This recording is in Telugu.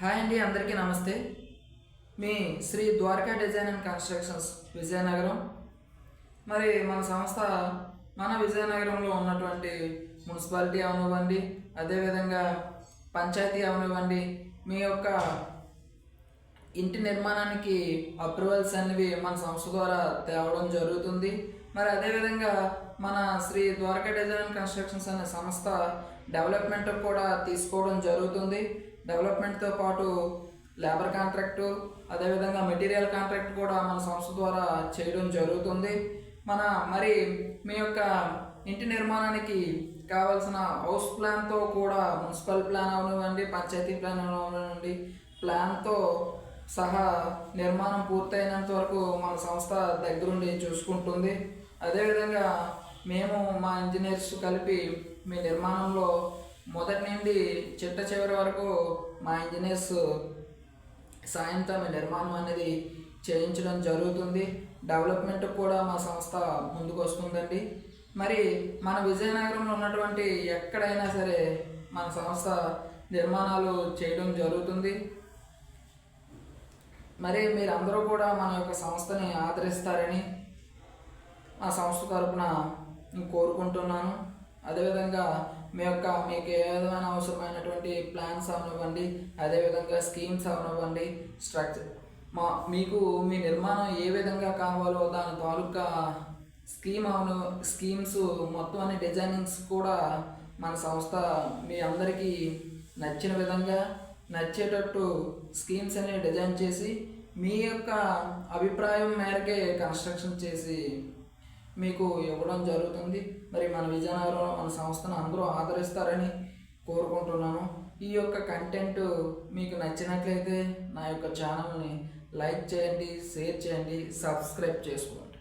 హాయ్ అండి అందరికీ నమస్తే. మీ Sri Dwaraka design and constructions Vizianagaram. మరి మన సంస్థ మన విజయనగరంలో ఉన్నటువంటి మున్సిపాలిటీ అవనివ్వండి అదేవిధంగా పంచాయతీ అవనివ్వండి మీ యొక్క ఇంటి నిర్మాణానికి అప్రూవల్స్ అనేవి మన సంస్థ ద్వారా తేవడం జరుగుతుంది. మరి అదేవిధంగా మన Sri Dwaraka design and constructions అనే సంస్థ డెవలప్మెంట్ కూడా తీసుకోవడం జరుగుతుంది. డెవలప్మెంట్తో పాటు లేబర్ కాంట్రాక్టు అదేవిధంగా మెటీరియల్ కాంట్రాక్ట్ కూడా మన సంస్థ ద్వారా చేయడం జరుగుతుంది. మన మరి మీ యొక్క ఇంటి నిర్మాణానికి కావాల్సిన హౌస్ ప్లాన్తో కూడా మున్సిపల్ ప్లాన్ అవనివ్వండి పంచాయతీ ప్లాన్ అవనివ్వండి ప్లాన్తో సహా నిర్మాణం పూర్తయినంత వరకు మన సంస్థ దగ్గరుండి చూసుకుంటుంది. అదేవిధంగా మేము మా ఇంజనీర్స్ కలిపి మీ నిర్మాణంలో మొదటి నుండి చిట్ట చివరి వరకు మా ఇంజనీర్స్ సాయంతో మీ నిర్మాణం అనేది చేయించడం జరుగుతుంది. డెవలప్మెంట్ కూడా మా సంస్థ ముందుకు వస్తుందండి మరి మన విజయనగరంలో ఉన్నటువంటి ఎక్కడైనా సరే మన సంస్థ నిర్మాణాలు చేయడం జరుగుతుంది. మరి మీరందరూ కూడా మన యొక్క సంస్థని ఆదరిస్తారని మా సంస్థ తరపున కోరుకుంటున్నాను. అదేవిధంగా మీ యొక్క మీకు ఏ విధమైన అవసరమైనటువంటి ప్లాన్స్ అవనివ్వండి అదేవిధంగా స్కీమ్స్ అవనివ్వండి స్ట్రక్చర్ మా మీకు మీ నిర్మాణం ఏ విధంగా కావాలో దాని తాలూకా స్కీమ్ అవును స్కీమ్స్ మొత్తం అన్ని డిజైనింగ్స్ కూడా మన సంస్థ మీ అందరికీ నచ్చిన విధంగా నచ్చేటట్టు స్కీమ్స్ అనేవి డిజైన్ చేసి మీ యొక్క అభిప్రాయం మేరకే కన్స్ట్రక్షన్ చేసి మీకు ఇవ్వడం జరుగుతుంది. మరి మన విజయనగరంలో మన సంస్థను అందరూ ఆదరిస్తారని కోరుకుంటున్నాను. ఈ యొక్క కంటెంట్ మీకు నచ్చినట్లయితే నా యొక్క ఛానల్ని లైక్ చేయండి షేర్ చేయండి సబ్స్క్రైబ్ చేసుకోండి.